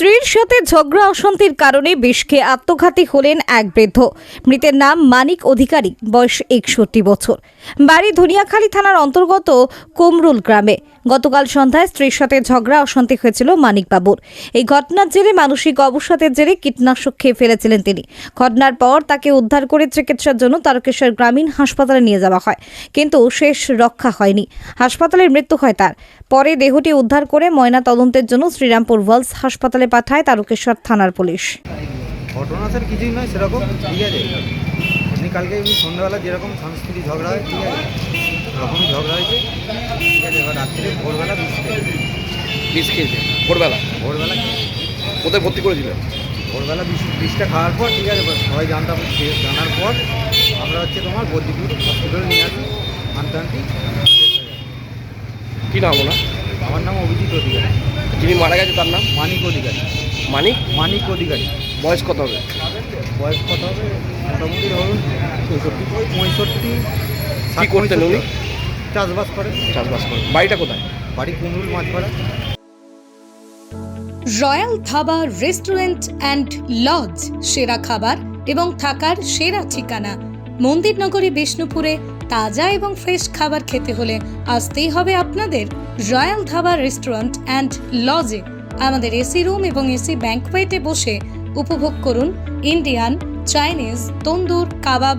স্ত্রীর সাথে ঝগড়া অশান্তির কারণে বিষ খেয়ে আত্মঘাতী হলেন এক বৃদ্ধ। মৃতের নাম মানিক অধিকারী, বয়স একষট্টি বছর। বাড়ি ধনিয়াখালী থানার অন্তর্গত কোমরুল গ্রামে। গতকাল সন্ধ্যায় স্ত্রীর সাথে ঝগড়া অশান্তি হয়েছিল মানিকবাবুর। এই ঘটনার জেরে মানসিক অবসাদের জেরে কীটনাশক খেয়ে ফেলেছিলেন তিনি। ঘটনার পর তাকে উদ্ধার করে চিকিৎসার জন্য তারকেশ্বর গ্রামীণ হাসপাতালে নিয়ে যাওয়া হয়, কিন্তু শেষ রক্ষা হয়নি। হাসপাতালের মৃত্যু হয় তার। পরে দেহটি উদ্ধার করে ময়না তদন্তের জন্য শ্রীরামপুর ওয়ালস হাসপাতালে পাঠায় তারকেশ্বর থানার পুলিশ। ঘটনা স্যার কিছুই নয়, সেরকম, ঠিক আছে? এমনি কালকে সন্ধ্যাবেলা যেরকম সাংস্কৃতিক ঝগড়া হয়, ঠিক আছে? ওরকমই ঝগড়া হয়েছে। ঠিক আছে এবার রাত্রে ভোরবেলা বিষ খেয়েছে বিষ খেয়েছে ভোরবেলা? ভোরবেলা কোথায় ভর্তি করেছিলেন ভোরবেলা বিষ বিষটা খাওয়ার পর ঠিক আছে সবাই জানতাম জানার পর আমরা হচ্ছে তোমার বদ্রিপুর হসপিটালে নিয়ে আসি আনতে আনতে। কী নাম ওনার? আমার নাম অভিজিৎ অধিকারী। যিনি মারা গেছে তার নাম? মানিক অধিকারী। মানিক? মানিক অধিকারী। বয়স কত হবে? বয়স কত হবে? মোটামুটি ধরুন চৌষট্টি পঁয়ষট্টি কি করতেন উনি? চাষবাস করে? চাষবাস করে। বাড়িটা কোথায়? বাড়ি Kumrul Machpara royal dhaba restaurant and lodge সেরা খাবার এবং থাকার সেরা ঠিকানা। মন্দিরনগরী বিষ্ণুপুরে তাজা এবং ফ্রেশ খাবার খেতে হলে আসতেই হবে আপনাদের রয়্যাল ধাবা রেস্টুরেন্ট অ্যান্ড লজে। আমাদের এসি রুম এবং এসি ব্যাঙ্কওয়েটে বসে উপভোগ করুন ইন্ডিয়ান চাইনিজ তন্দুর কাবাব